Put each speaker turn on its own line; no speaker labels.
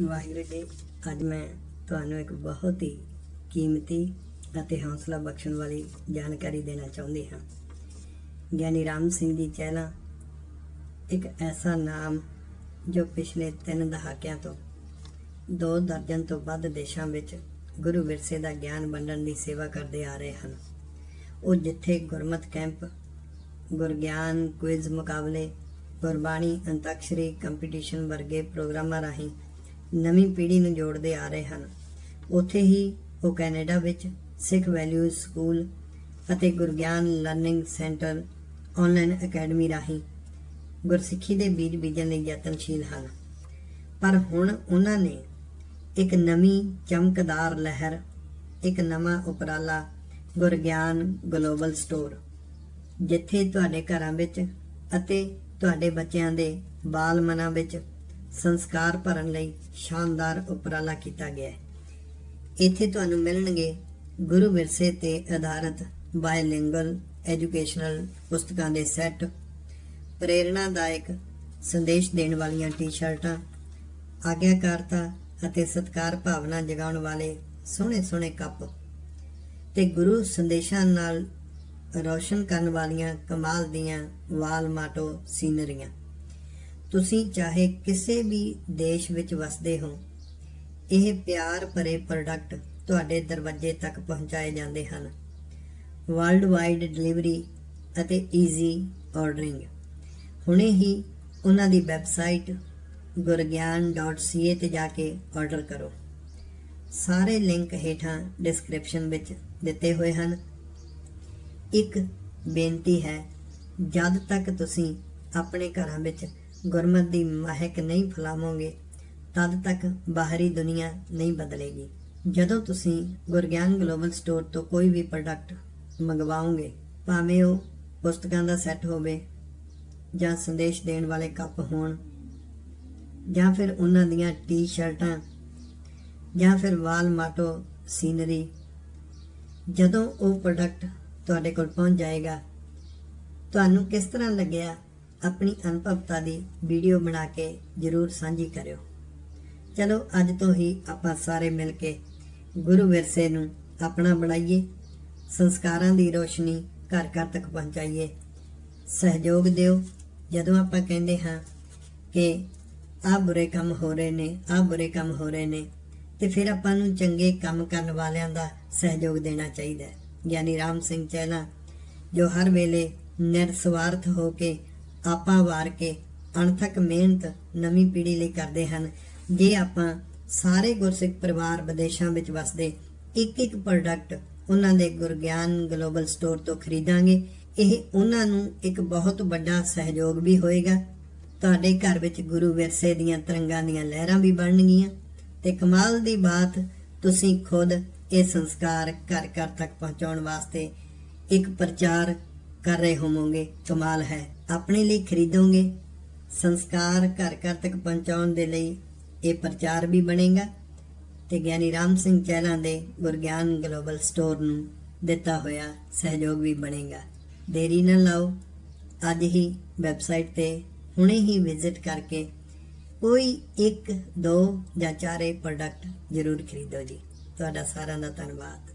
ਵਾਹਿਗੁਰੂ ਜੀ, ਅੱਜ ਮੈਂ ਤੁਹਾਨੂੰ ਇੱਕ ਬਹੁਤ ਹੀ ਕੀਮਤੀ ਅਤੇ ਹੌਸਲਾ ਬਖਸ਼ਣ ਵਾਲੀ ਜਾਣਕਾਰੀ ਦੇਣਾ ਚਾਹੁੰਦੀ ਹਾਂ। ਗਿਆਨੀ ਰਾਮ ਸਿੰਘ ਜੀ ਚਹਿਲਾ ਇੱਕ ਐਸਾ ਨਾਮ ਜੋ ਪਿਛਲੇ ਤਿੰਨ ਦਹਾਕਿਆਂ ਤੋਂ ਦੋ ਦਰਜਨ ਤੋਂ ਵੱਧ ਦੇਸ਼ਾਂ ਵਿੱਚ ਗੁਰੂ ਵਿਰਸੇ ਦਾ ਗਿਆਨ ਵੰਡਣ ਦੀ ਸੇਵਾ ਕਰਦੇ ਆ ਰਹੇ ਹਨ। ਉਹ ਜਿੱਥੇ ਗੁਰਮਤ ਕੈਂਪ, ਗੁਰਗਿਆਨ ਕੁਇਜ਼ ਮੁਕਾਬਲੇ, ਗੁਰਬਾਣੀ ਅੰਤਾਕਸ਼ਰੀ ਕੰਪੀਟੀਸ਼ਨ ਵਰਗੇ ਪ੍ਰੋਗਰਾਮਾਂ ਰਾਹੀਂ ਨਵੀਂ ਪੀੜ੍ਹੀ ਨੂੰ ਜੋੜਦੇ ਆ ਰਹੇ ਹਨ। ਉੱਥੇ ਹੀ ਉਹ ਕੈਨੇਡਾ ਵਿੱਚ ਸਿੱਖ ਵੈਲਿਊਜ਼ ਸਕੂਲ ਅਤੇ Gurgyan learning centre online academy ਰਾਹੀਂ ਗੁਰਸਿੱਖੀ ਦੇ ਬੀਜ ਬੀਜਣ ਲਈ ਯਤਨਸ਼ੀਲ ਹਨ। ਪਰ ਹੁਣ ਉਹਨਾਂ ਨੇ ਇੱਕ ਨਵੀਂ ਚਮਕਦਾਰ ਲਹਿਰ, ਇੱਕ ਨਵਾਂ ਉਪਰਾਲਾ, ਗੁਰਗਿਆਨ ਗਲੋਬਲ ਸਟੋਰ, ਜਿੱਥੇ ਤੁਹਾਡੇ ਘਰਾਂ ਵਿੱਚ ਅਤੇ ਤੁਹਾਡੇ ਬੱਚਿਆਂ ਦੇ ਬਾਲ ਮਨਾਂ ਵਿੱਚ ਸੰਸਕਾਰ ਭਰਨ ਲਈ ਸ਼ਾਨਦਾਰ ਉਪਰਾਲਾ ਕੀਤਾ ਗਿਆ ਹੈ। ਇੱਥੇ ਤੁਹਾਨੂੰ ਮਿਲਣਗੇ ਗੁਰੂ ਵਿਰਸੇ ਤੇ ਆਧਾਰਿਤ ਬਾਇਲਿੰਗੁਅਲ ਐਜੂਕੇਸ਼ਨਲ ਪੁਸਤਕਾਂ ਦੇ ਸੈੱਟ, ਪ੍ਰੇਰਣਾਦਾਇਕ ਸੰਦੇਸ਼ ਦੇਣ ਵਾਲੀਆਂ ਟੀ-ਸ਼ਰਟਾਂ, ਆਗਿਆਕਾਰਤਾ ਅਤੇ ਸਤਕਾਰ ਭਾਵਨਾ ਜਗਾਉਣ ਵਾਲੇ ਸੋਹਣੇ ਸੋਹਣੇ ਕੱਪ ਤੇ ਗੁਰੂ ਸੰਦੇਸ਼ਾਂ ਨਾਲ ਰੌਸ਼ਨ ਕਰਨ ਵਾਲੀਆਂ ਕਮਾਲ ਦੀਆਂ ਵਾਲ ਮਾਟੋ ਸੀਨਰੀਆਂ। ਤੁਸੀਂ ਚਾਹੇ ਕਿਸੇ ਵੀ ਦੇਸ਼ ਵਿੱਚ ਵਸਦੇ ਹੋ, ਇਹ ਪਿਆਰ ਭਰੇ ਪ੍ਰੋਡਕਟ ਤੁਹਾਡੇ ਦਰਵਾਜ਼ੇ ਤੱਕ ਪਹੁੰਚਾਏ ਜਾਂਦੇ ਹਨ। ਵਰਲਡ ਵਾਈਡ ਡਿਲੀਵਰੀ ਅਤੇ ਈਜ਼ੀ ਆਰਡਰਿੰਗ ਹੁਣੇ ਹੀ ਉਹਨਾਂ ਦੀ ਵੈਬਸਾਈਟ gurgyan.ca ਤੇ ਜਾ ਕੇ ਆਰਡਰ ਕਰੋ। ਸਾਰੇ ਲਿੰਕ ਹੇਠਾਂ ਡਿਸਕ੍ਰਿਪਸ਼ਨ ਵਿੱਚ ਦਿੱਤੇ ਹੋਏ ਹਨ। ਇੱਕ ਬੇਨਤੀ ਹੈ, ਜਦ ਤੱਕ ਤੁਸੀਂ ਆਪਣੇ ਘਰਾਂ ਵਿੱਚ ਗੁਰਮਤ ਦੀ ਮਹਿਕ ਨਹੀਂ ਫੈਲਾਵੋਗੇ, ਤਦ ਤੱਕ ਬਾਹਰੀ ਦੁਨੀਆ ਨਹੀਂ ਬਦਲੇਗੀ। ਜਦੋਂ ਤੁਸੀਂ ਗੁਰਗਿਆਨ ਗਲੋਬਲ ਸਟੋਰ ਤੋਂ ਕੋਈ ਵੀ ਪ੍ਰੋਡਕਟ ਮੰਗਵਾਓਗੇ, ਭਾਵੇਂ ਉਹ ਪੁਸਤਕਾਂ ਦਾ ਸੈੱਟ ਹੋਵੇ ਜਾਂ ਸੰਦੇਸ਼ ਦੇਣ ਵਾਲੇ ਕੱਪ ਹੋਣ, ਜਾਂ ਫਿਰ ਉਹਨਾਂ ਦੀਆਂ ਟੀ-ਸ਼ਰਟਾਂ, ਜਾਂ ਫਿਰ ਵਾਲ ਮਾਟੋ ਸੀਨਰੀ, ਜਦੋਂ ਉਹ ਪ੍ਰੋਡਕਟ ਤੁਹਾਡੇ ਕੋਲ ਪਹੁੰਚ ਜਾਏਗਾ, ਤੁਹਾਨੂੰ ਕਿਸ ਤਰ੍ਹਾਂ ਲੱਗਿਆ ਆਪਣੀ ਅਨੁਭਵਤਾ ਦੀ ਵੀਡੀਓ ਬਣਾ ਕੇ ਜਰੂਰ ਸਾਂਝੀ ਕਰਿਓ। ਚਲੋ, ਅੱਜ ਤੋਂ ਹੀ ਆਪਾਂ ਸਾਰੇ ਮਿਲ ਕੇ ਗੁਰੂ ਵਿਰਸੇ ਨੂੰ ਆਪਣਾ ਬਣਾਈਏ, ਸੰਸਕਾਰਾਂ ਦੀ ਰੋਸ਼ਨੀ ਘਰ ਘਰ ਤੱਕ ਪਹੁੰਚਾਈਏ। ਸਹਿਯੋਗ ਦਿਓ। ਜਦੋਂ ਆਪਾਂ ਕਹਿੰਦੇ ਹਾਂ ਕਿ ਆਹ ਬੁਰੇ ਕੰਮ ਹੋ ਰਹੇ ਨੇ, ਆਹ ਬੁਰੇ ਕੰਮ ਹੋ ਰਹੇ ਨੇ, ਤੇ ਫਿਰ ਆਪਾਂ ਨੂੰ ਚੰਗੇ ਕੰਮ ਕਰਨ ਵਾਲਿਆਂ ਦਾ ਸਹਿਯੋਗ ਦੇਣਾ ਚਾਹੀਦਾ ਹੈ। ਯਾਨੀ ਰਾਮ ਸਿੰਘ ਚਹਿਲਾ ਜੋ ਹਰ ਵੇਲੇ ਨਿਰਸਵਾਰਥ ਹੋ ਕੇ ਆਪਾ ਵਾਰ ਕੇ ਅਣਥਕ ਮਿਹਨਤ ਨਵੀਂ ਪੀੜ੍ਹੀ ਲਈ ਕਰਦੇ ਹਨ। ਜੇ ਆਪਾਂ ਸਾਰੇ ਗੁਰਸਿੱਖ ਪਰਿਵਾਰ ਵਿਦੇਸ਼ਾਂ ਵਿੱਚ ਵਸਦੇ ਇੱਕ ਇੱਕ ਪ੍ਰੋਡਕਟ ਉਹਨਾਂ ਦੇ ਗੁਰਗਿਆਨ ਗਲੋਬਲ ਸਟੋਰ ਤੋਂ ਖਰੀਦਾਂਗੇ, ਇਹ ਉਹਨਾਂ ਨੂੰ ਇੱਕ ਬਹੁਤ ਵੱਡਾ ਸਹਿਯੋਗ ਵੀ ਹੋਏਗਾ। ਤੁਹਾਡੇ ਘਰ ਵਿੱਚ ਗੁਰੂ ਵਿਰਸੇ ਦੀਆਂ ਤਿਰੰਗਾਂ ਦੀਆਂ ਲਹਿਰਾਂ ਵੀ ਬਣਨਗੀਆਂ ਤੇ ਕਮਾਲ ਦੀ ਬਾਤ, ਤੁਸੀਂ ਖੁਦ ਇਹ ਸੰਸਕਾਰ ਘਰ ਘਰ ਤੱਕ ਪਹੁੰਚਾਉਣ ਵਾਸਤੇ ਇੱਕ ਪ੍ਰਚਾਰ ਕਰ ਰਹੇ ਹੋਵੋਗੇ, ਕਮਾਲ ਹੈ। ਆਪਣੇ ਲਈ ਖਰੀਦੋਗੇ। ਸੰਸਕਾਰ ਘਰ ਘਰ ਤੱਕ ਪਹੁੰਚਾਉਣ ਦੇ ਲਈ ਇਹ ਪ੍ਰਚਾਰ ਵੀ ਬਣੇਗਾ। ਤੇ ਗਿਆਨੀ ਰਾਮ ਸਿੰਘ ਚਹਿਲਾਂ ਦੇ ਗੁਰਗਿਆਨ ਗਲੋਬਲ ਸਟੋਰ ਨੂੰ ਦਿੱਤਾ ਹੋਇਆ ਸਹਿਯੋਗ ਵੀ ਬਣੇਗਾ। ਦੇਰੀ ਨਾ ਲਾਓ। ਅੱਜ ਹੀ ਵੈਬਸਾਈਟ ਤੇ ਹੁਣੇ ਹੀ ਵਿਜ਼ਿਟ ਕਰਕੇ ਕੋਈ ਇੱਕ, ਦੋ ਜਾਂ ਚਾਰੇ ਪ੍ਰੋਡਕਟ ਜ਼ਰੂਰ ਖਰੀਦੋ ਜੀ। ਤੁਹਾਡਾ ਸਾਰਿਆਂ ਦਾ ਧੰਨਵਾਦ।